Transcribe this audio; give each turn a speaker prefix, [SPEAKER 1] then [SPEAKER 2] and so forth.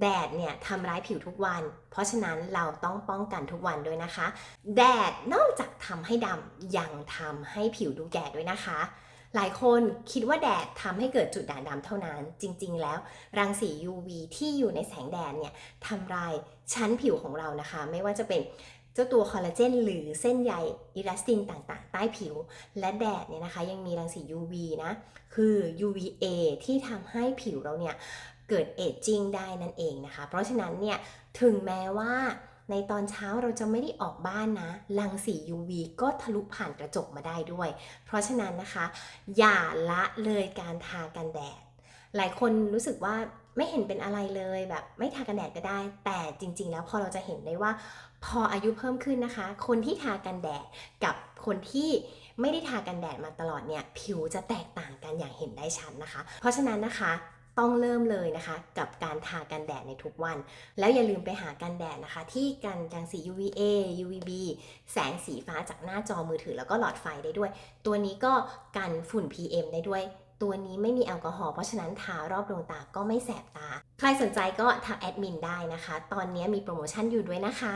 [SPEAKER 1] แดดเนี่ยทำร้ายผิวทุกวัน เพราะฉะนั้นเราต้องป้องกันทุกวันด้วยนะคะ แดดนอกจากทำให้ดำยังทำให้ผิวดูแก่ด้วยนะคะ หลายคนคิดว่าแดดทำให้เกิดจุดด่างดำเท่านั้น จริง ๆ แล้วรังสี UV ที่อยู่ในแสงแดดเนี่ยทำลายชั้นผิวของเรานะคะ ไม่ว่าจะเป็นเจ้าตัวคอลลาเจนหรือเส้นใยอิลาสตินต่างๆ ใต้ผิว และแดดเนี่ยนะคะยังมีรังสี UV นะ คือ UVA ที่ทำให้ผิวเราเนี่ย เกิดเอจจิ้งได้นั่นเองนะคะ เพราะฉะนั้นเนี่ยถึงแม้ว่าในตอนเช้าเราจะไม่ได้ออกบ้านนะ รังสี UV ก็ทะลุผ่านกระจกมาได้ด้วย เพราะฉะนั้นนะคะ อย่าละเลยการทากันแดด หลายคนรู้สึกว่าไม่เห็นเป็นอะไรเลยแบบไม่ทากันแดดก็ได้ แต่จริง ๆ แล้วพอเราจะเห็นได้ว่า พออายุเพิ่มขึ้นนะคะ คนที่ทากันแดดกับคนที่ไม่ได้ทากันแดดมาตลอดเนี่ยผิวจะแตกต่างกันอย่างเห็นได้ชัดนะคะ เพราะฉะนั้นนะคะ ต้องเริ่มเลยนะคะ กับการทากันแดดในทุกวัน แล้วอย่าลืมไปหากันแดดนะคะ ที่กันรังสี UVA UVB แสงสีฟ้าจากหน้าจอมือถือแล้วก็หลอดไฟได้ด้วย ตัวนี้ก็กันฝุ่น PM ได้ด้วย ตัวนี้ไม่มีแอลกอฮอล์เพราะฉะนั้นทารอบดวงตาก็ไม่แสบตา ใครสนใจก็ทักแอดมินได้นะคะ ตอนนี้มีโปรโมชั่นอยู่ด้วยนะคะ